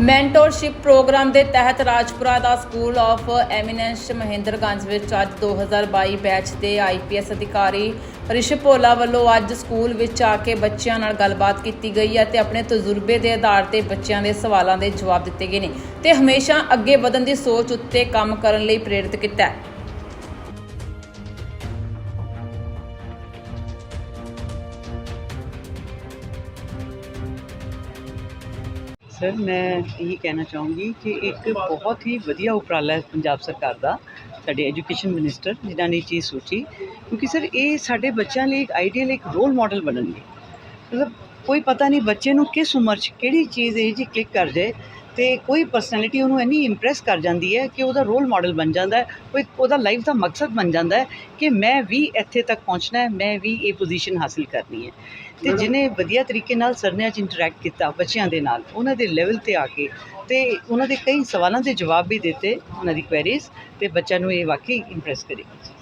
Mentorship program ਦੇ ਤਹਿਤ ਰਾਜਪੁਰਾ ਦਾ ਸਕੂਲ ਆਫ ਐਮੀਨੈਂਸ ਮਹਿੰਦਰਗੰਜ ਵਿੱਚ ਅੱਜ 2022 ਬੈਚ ਦੇ ਆਈਪੀਐਸ ਅਧਿਕਾਰੀ ਰਿਸ਼ਭ ਭੋਲਾ ਵੱਲੋਂ ਅੱਜ ਸਕੂਲ ਵਿੱਚ ਆ ਕੇ ਬੱਚਿਆਂ ਨਾਲ ਗੱਲਬਾਤ ਕੀਤੀ ਗਈ ਹੈ ਤੇ ਆਪਣੇ ਤਜਰਬੇ ਦੇ ਆਧਾਰ ਤੇ ਬੱਚਿਆਂ ਦੇ ਸਵਾਲਾਂ ਦੇ ਜਵਾਬ ਦਿੱਤੇ ਗਏ ਨੇ ਤੇ ਹਮੇਸ਼ਾ ਅੱਗੇ ਵਧਣ ਦੀ ਸੋਚ ਉੱਤੇ ਕੰਮ ਕਰਨ ਲਈ ਪ੍ਰੇਰਿਤ ਕੀਤਾ ਹੈ। ਸਰ, ਮੈਂ ਇਹੀ ਕਹਿਣਾ ਚਾਹੂੰਗੀ ਕਿ ਇੱਕ ਬਹੁਤ ਹੀ ਵਧੀਆ ਉਪਰਾਲਾ ਹੈ ਪੰਜਾਬ ਸਰਕਾਰ ਦਾ, ਸਾਡੇ ਐਜੂਕੇਸ਼ਨ ਮਿਨਿਸਟਰ ਜਿਨ੍ਹਾਂ ਨੇ ਚੀਜ਼ ਸੋਚੀ। ਕਿਉਂਕਿ ਸਰ, ਇਹ ਸਾਡੇ ਬੱਚਿਆਂ ਲਈ ਇੱਕ ਆਈਡੀਅਲ ਇੱਕ ਰੋਲ ਮਾਡਲ ਬਣਨਗੇ। ਮਤਲਬ ਕੋਈ ਪਤਾ ਨਹੀਂ ਬੱਚੇ ਨੂੰ ਕਿਸ ਉਮਰ 'ਚ ਕਿਹੜੀ ਚੀਜ਼ ਇਹ ਜੀ ਕਲਿੱਕ ਕਰ ਜਾਏ। ਤੇ ਕੋਈ ਪਰਸਨੈਲਿਟੀ ਉਹਨੂੰ ਇੰਨੀ ਇੰਪ੍ਰੈਸ ਕਰ ਜਾਂਦੀ ਹੈ ਕਿ ਉਹਦਾ ਰੋਲ ਮਾਡਲ ਬਣ ਜਾਂਦਾ ਹੈ ਕੋਈ ਉਹਦਾ ਲਾਈਫ ਦਾ ਮਕਸਦ ਬਣ ਜਾਂਦਾ ਹੈ ਕਿ ਮੈਂ ਵੀ ਇੱਥੇ ਤੱਕ ਪਹੁੰਚਣਾ ਹੈ ਮੈਂ ਵੀ ਇਹ ਪੋਜੀਸ਼ਨ ਹਾਸਿਲ ਕਰਨੀ ਹੈ। ਤੇ ਜਿਹਨੇ ਵਧੀਆ ਤਰੀਕੇ ਨਾਲ ਸਰਨਿਆਂ 'ਚ ਇੰਟਰੈਕਟ ਕੀਤਾ ਬੱਚਿਆਂ ਦੇ ਨਾਲ ਉਹਨਾਂ ਦੇ ਲੈਵਲ ਤੇ ਆ ਕੇ ਤੇ ਉਹਨਾਂ ਦੇ ਕਈ ਸਵਾਲਾਂ ਦੇ ਜਵਾਬ ਵੀ ਦਿੱਤੇ ਉਹਨਾਂ ਦੀ ਕੁਐਰੀਜ਼ ਤੇ ਬੱਚਿਆਂ ਨੂੰ ਇਹ ਵਾਕਈ ਇੰਪ੍ਰੈਸ ਕਰੇਗੀ।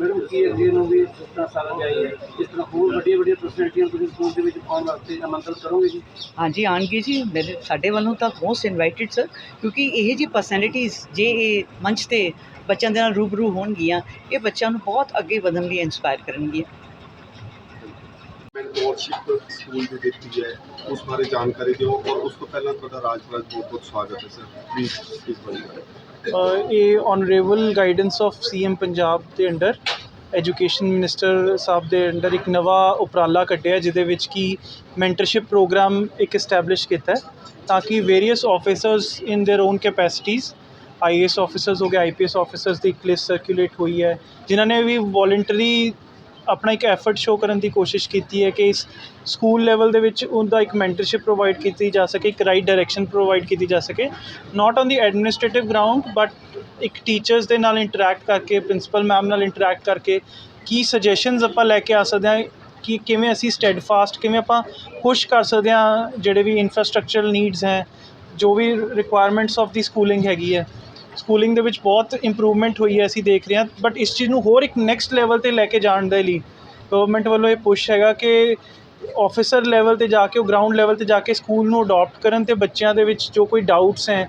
ਮੈਡਮ ਕੀ ਅੱਗੇ ਨੂੰ ਵੀ ਇਸ ਤਰ੍ਹਾਂ ਸਾਰਾ ਜਾਈ ਹੈ? ਇਸ ਤਰ੍ਹਾਂ ਹੋਰ ਵੱਡੀਆਂ ਵੱਡੀਆਂ ਪਰਸਨੈਲਿਟੀਆਂ ਤੁਸੀਂ ਸਕੂਲ ਦੇ ਵਿੱਚ ਪਾਉਣ ਵਾਸਤੇ ਆਮੰਤਰਨ ਕਰੋਗੇ ਜੀ? ਹਾਂਜੀ ਆਣਗੇ ਜੀ। ਮੇਰੇ ਸਾਡੇ ਵੱਲੋਂ ਤਾਂ ਮੋਸਟ ਇਨਵਾਈਟਿਡ ਸਰ ਕਿਉਂਕਿ ਇਹ ਜੀ ਪਰਸਨੈਲਿਟੀਜ਼ ਜੇ ਇਹ ਮੰਚ ਤੇ ਬੱਚਿਆਂ ਦੇ ਨਾਲ ਰੂਬਰੂ ਹੋਣਗੀਆਂ ਇਹ ਬੱਚਿਆਂ ਨੂੰ ਬਹੁਤ ਅੱਗੇ ਵਧਣ ਲਈ ਇਨਸਪਾਇਰ ਕਰਨਗੀਆਂ। ਮੈਂਟੋਰਸ਼ਿਪ ਸਕੂਲ ਦੀ ਦਿੱਤੀ ਹੈ ਉਸ ਬਾਰੇ ਜਾਣਕਾਰੀ ਦਿਓ ਔਰ ਉਸ ਤੋਂ ਪਹਿਲਾਂ ਤੁਹਾਡਾ ਰਾਜਪੁਰਾ ਬਹੁਤ ਬਹੁਤ ਸਵਾਗਤ ਹੈ ਸਰ ਪਲੀਜ਼ ਇਸ ਬਾਰੇ। ਇਹ honourable guidance of CM Punjab ਦੇ ਅੰਡਰ ਐਜੂਕੇਸ਼ਨ ਮਿਨਿਸਟਰ ਸਾਹਿਬ ਦੇ ਅੰਡਰ ਇੱਕ ਨਵਾਂ ਉਪਰਾਲਾ ਕੱਢਿਆ ਜਿਹਦੇ ਵਿੱਚ ਕੀ ਮੈਂਟਰਸ਼ਿਪ ਪ੍ਰੋਗਰਾਮ ਇੱਕ ਐਸਟੈਬਲਿਸ਼ ਕੀਤਾ ਹੈ ਤਾਂ ਕਿ various officers in their own capacities IAS officers ਹੋ ਗਏ ਆਈਪੀਐਸ ਆਫੀਸਰਸ ਦੀ ਇੱਕ ਲਿਸਟ ਸਰਕੂਲੇਟ ਹੋਈ ਹੈ ਜਿਨ੍ਹਾਂ ਨੇ ਵੀ ਵੋਲੰਟਰੀ ਆਪਣਾ ਇੱਕ ਐਫਰਟ ਸ਼ੋ ਕਰਨ ਦੀ ਕੋਸ਼ਿਸ਼ ਕੀਤੀ ਹੈ ਕਿ ਇਸ ਸਕੂਲ ਲੈਵਲ ਦੇ ਵਿੱਚ ਉਹਦਾ ਇੱਕ ਮੈਂਟਰਸ਼ਿਪ ਪ੍ਰੋਵਾਈਡ ਕੀਤੀ ਜਾ ਸਕੇ, ਇੱਕ ਰਾਈਟ ਡਾਇਰੈਕਸ਼ਨ ਪ੍ਰੋਵਾਈਡ ਕੀਤੀ ਜਾ ਸਕੇ। Not on the administrative ground but ਇੱਕ ਟੀਚਰਸ ਦੇ ਨਾਲ ਇੰਟਰੈਕਟ ਕਰਕੇ ਪ੍ਰਿੰਸੀਪਲ ਮੈਮ ਨਾਲ ਇੰਟਰੈਕਟ ਕਰਕੇ ਕੀ ਸੁਜੈਸ਼ਨਸ ਆਪਾਂ ਲੈ ਕੇ ਆ ਸਕਦੇ ਹਾਂ, ਕਿ ਕਿਵੇਂ ਅਸੀਂ ਸਟੈਡਫਾਸਟ ਕਿਵੇਂ ਆਪਾਂ ਪੁਸ਼ ਕਰ ਸਕਦੇ ਹਾਂ ਜਿਹੜੇ ਵੀ ਇਨਫਰਾਸਟ੍ਰਕਚਰਲ ਨੀਡਸ ਹੈ, ਜੋ ਵੀ ਰਿਕੁਆਇਰਮੈਂਟਸ ਆਫ ਦੀ ਸਕੂਲਿੰਗ ਹੈਗੀ ਹੈ। ਸਕੂਲਿੰਗ ਦੇ ਵਿੱਚ ਬਹੁਤ ਇੰਪਰੂਵਮੈਂਟ ਹੋਈ ਹੈ, ਅਸੀਂ ਦੇਖ ਰਹੇ ਹਾਂ। ਬਟ ਇਸ ਚੀਜ਼ ਨੂੰ ਹੋਰ ਇੱਕ ਨੈਕਸਟ ਲੈਵਲ ਤੇ ਲੈ ਕੇ ਜਾਣ ਦੇ ਲਈ ਗਵਰਨਮੈਂਟ ਵੱਲੋਂ ਇਹ ਪੁਸ਼ ਹੈਗਾ ਕਿ ਆਫਿਸਰ ਲੈਵਲ ਤੇ ਜਾ ਕੇ, ਉਹ ਗਰਾਊਂਡ ਲੈਵਲ ਤੇ ਜਾ ਕੇ ਸਕੂਲ ਨੂੰ ਅਡਾਪਟ ਕਰਨ ਤੇ ਬੱਚਿਆਂ ਦੇ ਵਿੱਚ ਜੋ ਕੋਈ ਡਾਊਟਸ ਹੈ,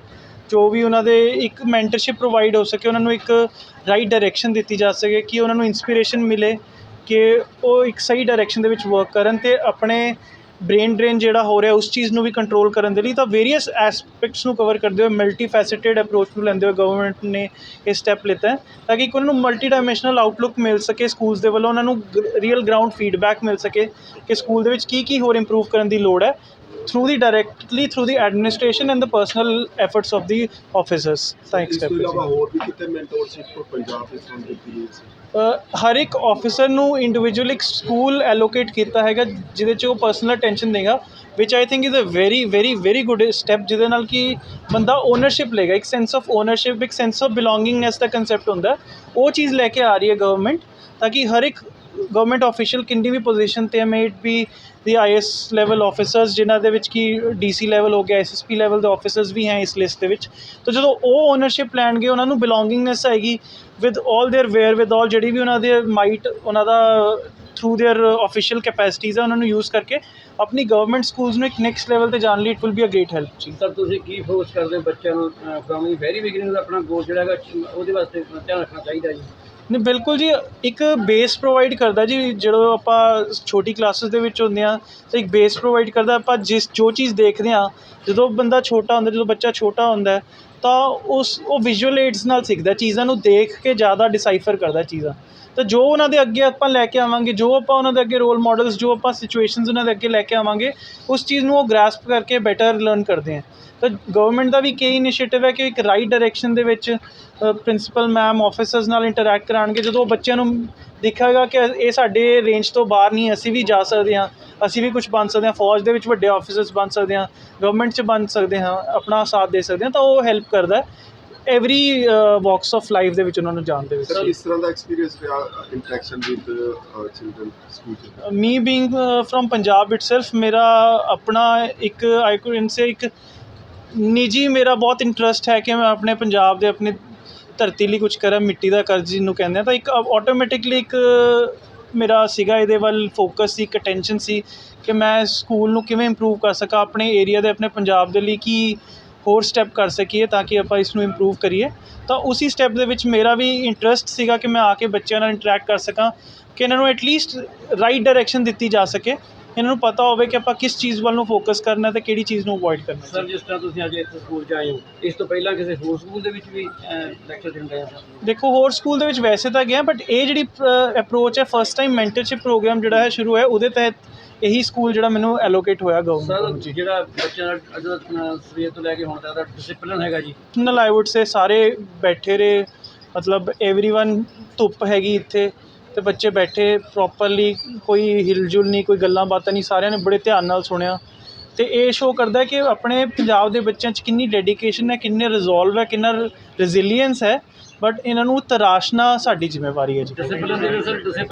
ਜੋ ਵੀ ਉਹਨਾਂ ਦੇ ਇੱਕ ਮੈਂਟਰਸ਼ਿਪ ਪ੍ਰੋਵਾਈਡ ਹੋ ਸਕੇ, ਉਹਨਾਂ ਨੂੰ ਇੱਕ ਰਾਈਟ ਡਾਇਰੈਕਸ਼ਨ ਦਿੱਤੀ ਜਾ ਸਕੇ, ਕਿ ਉਹਨਾਂ ਨੂੰ ਇਨਸਪੀਰੇਸ਼ਨ ਮਿਲੇ, ਕਿ ਉਹ ਇੱਕ ਸਹੀ ਡਾਇਰੈਕਸ਼ਨ ਦੇ ਵਿੱਚ ਵਰਕ ਕਰਨ ਤੇ ਆਪਣੇ ਬ੍ਰੇਨ ਡਰੇਨ ਜਿਹੜਾ ਹੋ ਰਿਹਾ, ਉਸ ਚੀਜ਼ ਨੂੰ ਵੀ ਕੰਟਰੋਲ ਕਰਨ ਦੇ ਲਈ ਤਾਂ ਵੇਰੀਅਸ ਐਸਪੈਕਟਸ ਨੂੰ ਕਵਰ ਕਰਦੇ ਹੋਏ ਮਲਟੀ ਫੈਸੇਟਡ ਅਪਰੋਚ ਨੂੰ ਲੈਂਦੇ ਹੋਏ ਗਵਰਨਮੈਂਟ ਨੇ ਇਹ ਸਟੈਪ ਲਿੱਤਾ ਹੈ, ਤਾਂ ਕਿ ਇੱਕ ਉਹਨਾਂ ਨੂੰ ਮਲਟੀ ਡਾਈਮੈਂਸ਼ਨਲ ਆਊਟਲੁੱਕ ਮਿਲ ਸਕੇ ਸਕੂਲਸ ਦੇ ਵੱਲੋਂ, ਉਹਨਾਂ ਨੂੰ ਰੀਅਲ ਗਰਾਊਂਡ ਫੀਡਬੈਕ ਮਿਲ ਸਕੇ ਕਿ ਸਕੂਲ ਦੇ ਵਿੱਚ ਕੀ ਕੀ ਹੋਰ ਇੰਪਰੂਵ ਕਰਨ ਦੀ ਲੋੜ ਹੈ। Through the directly through the administration and the personal efforts of the officers thanks ਇਸ ਤੋਂ ਇਲਾਵਾ ਹੋਰ ਵੀ ਕਿਤੇ ਮੈਂਟੋਰਸ਼ਿਪ ਤੋਂ ਪੰਜਾਬ ਦੇ ਤੋਂ ਦਿੱਤੀ ਗਈ ਸੀ ਅ, ਹਰ ਇੱਕ ਆਫਿਸਰ ਨੂੰ ਇੰਡੀਵਿਜੂਅਲ ਇੱਕ ਸਕੂਲ ਐਲੋਕੇਟ ਕੀਤਾ ਹੈਗਾ ਜਿਹਦੇ 'ਚ ਉਹ ਪਰਸਨਲ ਅਟੈਂਸ਼ਨ ਦੇਗਾ which I think is a very very very good step ਜਿਹਦੇ ਨਾਲ ਕਿ ਬੰਦਾ ਓਨਰਸ਼ਿਪ ਲੇਗਾ ਇੱਕ ਸੈਂਸ ਆਫ ਓਨਰਸ਼ਿਪ ਇੱਕ ਸੈਂਸ ਆਫ ਬਿਲੋਂਗਿੰਗਨੈਸ ਦਾ ਕਨਸੈਪਟ ਹੁੰਦਾ। ਹੈ। ਉਹ ਚੀਜ਼ ਲੈ ਕੇ ਆ ਰਹੀ ਹੈ ਗਵਰਨਮੈਂਟ ਤਾਂ ਕਿ ਹਰ ਇੱਕ ਗਵਰਨਮੈਂਟ ਆਫੀਸ਼ੀਅਲ ਕਿੰਨੀ ਵੀ ਪੋਜੀਸ਼ਨ ਤੇ ਹੈ may it be the IAS level officers ਜਿਨ੍ਹਾਂ ਦੇ ਵਿੱਚ ਕੀ ਡੀਸੀ ਲੈਵਲ ਹੋ ਗਿਆ ਐਸਐਸਪੀ ਲੈਵਲ ਦੇ ਆਫੀਸਰਸ ਵੀ ਹੈ ਇਸ ਲਿਸਟ ਦੇ ਵਿੱਚ ਤਾਂ ਜਦੋਂ ਉਹ ਓਨਰਸ਼ਿਪ ਲੈਣਗੇ ਉਹਨਾਂ ਨੂੰ ਬਿਲੋਂਗਿੰਗਨੈਸ ਆਏਗੀ ਵਿਦ 올 देयर ਵੇਅਰ ਵਿਦ 올 ਜਿਹੜੀ ਵੀ ਉਹਨਾਂ ਦੇ ਮਾਈਟ ਉਹਨਾਂ ਦਾ ਥਰੂ देयर ਆਫੀਸ਼ੀਅਲ ਕੈਪੈਸਿਟੀਜ਼ ਹੈ ਉਹਨਾਂ ਨੂੰ ਯੂਜ਼ ਕਰਕੇ ਆਪਣੀ ਗਵਰਨਮੈਂਟ ਸਕੂਲਸ ਨੂੰ ਇੱਕ ਨੈਕਸਟ ਲੈਵਲ ਤੇ ਜਾਣ ਲਈ it will be a great help ਜੀ ਸਰ ਤੁਸੀਂ ਕੀ ਫੋਕਸ ਕਰਦੇ ਹੋ ਬੱਚਿਆਂ ਨੂੰ ਫਰਮ ਦੀ ਵੈਰੀ ਬਿਗਨਿੰਗ ਦਾ ਆਪਣਾ ਗੋਲ ਜਿਹੜਾ ਹੈਗਾ ਉਹਦੇ ਵਾਸਤੇ ਧਿਆਨ ਰੱਖਣਾ ਚਾਹੀਦਾ ਜੀ ਨਹੀਂ, ਬਿਲਕੁਲ ਜੀ, ਇੱਕ ਬੇਸ ਪ੍ਰੋਵਾਈਡ ਕਰਦਾ ਜੀ, ਜਦੋਂ ਆਪਾਂ ਛੋਟੀ ਕਲਾਸਿਸ ਦੇ ਵਿੱਚ ਹੁੰਦੇ ਹਾਂ, ਤਾਂ ਇੱਕ ਬੇਸ ਪ੍ਰੋਵਾਈਡ ਕਰਦਾ, ਆਪਾਂ ਜਿਸ, ਜੋ ਚੀਜ਼ ਦੇਖਦੇ ਹਾਂ, ਜਦੋਂ ਬੰਦਾ ਛੋਟਾ ਹੁੰਦਾ, ਜਦੋਂ ਬੱਚਾ ਛੋਟਾ ਹੁੰਦਾ, ਤਾਂ ਉਸ, ਉਹ ਵਿਜ਼ੂਅਲ ਏਡਸ ਨਾਲ ਸਿੱਖਦਾ, ਚੀਜ਼ਾਂ ਨੂੰ ਦੇਖ ਕੇ ਜ਼ਿਆਦਾ ਡਿਸਾਈਫਰ ਕਰਦਾ ਚੀਜ਼ਾਂ। ਤਾਂ ਜੋ ਉਹਨਾਂ ਦੇ ਅੱਗੇ ਆਪਾਂ ਲੈ ਕੇ ਆਵਾਂਗੇ, ਜੋ ਆਪਾਂ ਉਹਨਾਂ ਦੇ ਅੱਗੇ ਰੋਲ ਮਾਡਲਸ ਜੋ ਆਪਾਂ ਸਿਚੁਏਸ਼ਨਸ ਉਹਨਾਂ ਦੇ ਅੱਗੇ ਲੈ ਕੇ ਆਵਾਂਗੇ, ਉਸ ਚੀਜ਼ ਨੂੰ ਉਹ ਗ੍ਰੈਸਪ ਕਰਕੇ ਬੈਟਰ ਲਰਨ ਕਰਦੇ ਆ ਤਾਂ ਗਵਰਨਮੈਂਟ ਦਾ ਵੀ ਕਈ ਇਨੀਸ਼ੀਏਟਿਵ ਹੈ ਕਿ ਇੱਕ ਰਾਈਟ ਡਾਇਰੈਕਸ਼ਨ ਦੇ ਵਿੱਚ ਪ੍ਰਿੰਸੀਪਲ ਮੈਮ ਆਫਿਸਰਸ ਨਾਲ ਇੰਟਰੈਕਟ ਕਰਾਉਣਗੇ। ਜਦੋਂ ਉਹ ਬੱਚਿਆਂ ਨੂੰ ਦਿਖੇਗਾ ਕਿ ਇਹ ਸਾਡੇ ਰੇਂਜ ਤੋਂ ਬਾਹਰ ਨਹੀਂ ਅਸੀਂ ਵੀ ਜਾ ਸਕਦੇ ਹਾਂ ਅਸੀਂ ਵੀ ਕੁਝ ਬਣ ਸਕਦੇ ਹਾਂ ਫੌਜ ਦੇ ਵਿੱਚ ਵੱਡੇ ਆਫਿਸਰਸ ਬਣ ਸਕਦੇ ਹਾਂ ਗਵਰਨਮੈਂਟ 'ਚ ਬਣ ਸਕਦੇ ਹਾਂ ਆਪਣਾ ਸਾਥ ਦੇ ਸਕਦੇ ਹਾਂ ਤਾਂ ਉਹ ਹੈਲਪ ਕਰਦਾ ਐਵਰੀ ਵਾਕਸ ਆਫ ਲਾਈਫ ਦੇ ਵਿੱਚ ਉਹਨਾਂ ਨੂੰ ਜਾਣ ਦੇ ਵਿੱਚ। ਸਰ ਇਸ ਤਰ੍ਹਾਂ ਦਾ ਐਕਸਪੀਰੀਅੰਸ ਰਿਹਾ interaction with children school me being from Punjab itself ਮੇਰਾ ਆਪਣਾ ਇੱਕ ਆਈ ਕੁਡ ਸੇ ਇੱਕ ਨਿੱਜੀ ਮੇਰਾ ਬਹੁਤ ਇੰਟਰਸਟ ਹੈ ਕਿ ਮੈਂ ਆਪਣੇ ਪੰਜਾਬ ਦੇ, ਆਪਣੀ ਧਰਤੀ ਲਈ ਕੁਛ ਕਰਾਂ, ਮਿੱਟੀ ਦਾ ਕਰਜ਼ ਜਿਹਨੂੰ ਕਹਿੰਦੇ ਆ। ਤਾਂ ਇੱਕ ਆਟੋਮੈਟਿਕਲੀ ਇੱਕ ਮੇਰਾ ਸੀਗਾ, ਇਹਦੇ ਵੱਲ ਫੋਕਸ ਸੀ, ਇੱਕ ਅਟੈਂਸ਼ਨ ਸੀ ਕਿ ਮੈਂ ਸਕੂਲ ਨੂੰ ਕਿਵੇਂ ਇੰਪਰੂਵ ਕਰ ਸਕਾਂ, ਆਪਣੇ ਏਰੀਆ ਦੇ, ਆਪਣੇ ਪੰਜਾਬ ਦੇ ਲਈ ਕੀ ਹੋਰ ਸਟੈਪ ਕਰ ਸਕੀਏ ਤਾਂ ਕਿ ਆਪਾਂ ਇਸ ਨੂੰ ਇੰਪਰੂਵ ਕਰੀਏ। ਤਾਂ ਉਸੇ ਸਟੈਪ ਦੇ ਵਿੱਚ ਮੇਰਾ ਵੀ ਇੰਟਰਸਟ ਸੀਗਾ ਕਿ ਮੈਂ ਆ ਕੇ ਬੱਚਿਆਂ ਨਾਲ ਇੰਟਰੈਕਟ ਕਰ ਸਕਾਂ, ਕਿ ਇਹਨਾਂ ਨੂੰ ਐਟਲੀਸਟ ਰਾਈਟ ਡਾਇਰੈਕਸ਼ਨ ਦਿੱਤੀ ਜਾ ਸਕੇ। ਇਹਨਾਂ ਨੂੰ ਪਤਾ ਹੋਵੇ ਕਿ ਆਪਾਂ ਕਿਸ ਚੀਜ਼ ਵੱਲ ਨੂੰ ਫੋਕਸ ਕਰਨਾ ਤੇ ਕਿਹੜੀ ਚੀਜ਼ ਨੂੰ ਅਵੋਇਡ ਕਰਨਾ ਸਰ ਜਿਸ ਤਰ੍ਹਾਂ ਤੁਸੀਂ ਅੱਜ ਇੱਥੇ ਸਕੂਲ 'ਚ ਆਏ ਹੋ ਇਸ ਤੋਂ ਪਹਿਲਾਂ ਕਿਸੇ ਹੋਰ ਸਕੂਲ ਦੇ ਵਿੱਚ ਵੀ ਲੈਕਚਰ ਦੇਣ ਗਏ ਸਰ ਦੇਖੋ ਹੋਰ ਸਕੂਲ ਦੇ ਵਿੱਚ ਵੈਸੇ ਤਾਂ ਗਿਆ ਬਟ ਇਹ ਜਿਹੜੀ ਅਪਰੋਚ ਹੈ ਫਸਟ ਟਾਈਮ ਮੈਂਟਰਸ਼ਿਪ ਪ੍ਰੋਗਰਾਮ ਜਿਹੜਾ ਹੈ ਸ਼ੁਰੂ ਹੋਇਆ ਉਹਦੇ ਤਹਿਤ ਇਹੀ ਸਕੂਲ ਜਿਹੜਾ ਮੈਨੂੰ ਐਲੋਕੇਟ ਹੋਇਆ ਸਰ ਗਵਰਨਮੈਂਟ ਜੀ ਜਿਹੜਾ ਬੱਚਿਆਂ ਦਾ ਅੱਜ ਦਾ ਅ, ਸਵੇਰ ਤੋਂ ਲੈ ਕੇ ਹੁਣ ਤੱਕ ਦਾ ਡਿਸਪਲਿਨ ਹੈਗਾ ਜੀ ਨਾਲ ਆਈ ਵੁੱਡ ਸੇ ਸਾਰੇ ਬੈਠੇ ਰਹੇ ਮਤਲਬ एवरीवन ਧੁੱਪ ਹੈਗੀ ਇੱਥੇ ਅਤੇ ਬੱਚੇ ਬੈਠੇ ਪ੍ਰੋਪਰਲੀ ਕੋਈ ਹਿਲਜੁਲ ਨਹੀਂ, ਕੋਈ ਗੱਲਾਂ ਬਾਤਾਂ ਨਹੀਂ, ਸਾਰਿਆਂ ਨੇ ਬੜੇ ਧਿਆਨ ਨਾਲ ਸੁਣਿਆ। ਅਤੇ ਇਹ ਸ਼ੋਅ ਕਰਦਾ ਕਿ ਆਪਣੇ ਪੰਜਾਬ ਦੇ ਬੱਚਿਆਂ 'ਚ ਕਿੰਨੀ ਡੈਡੀਕੇਸ਼ਨ ਹੈ, ਕਿੰਨੇ ਰਿਜ਼ੋਲਵ ਹੈ, ਕਿੰਨਾ ਰੈਜ਼ਿਲੀਅੰਸ ਹੈ ਬਟ ਇਹਨਾਂ ਨੂੰ ਤਰਾਸ਼ਣਾ ਸਾਡੀ ਜ਼ਿੰਮੇਵਾਰੀ ਹੈ ਜੀ।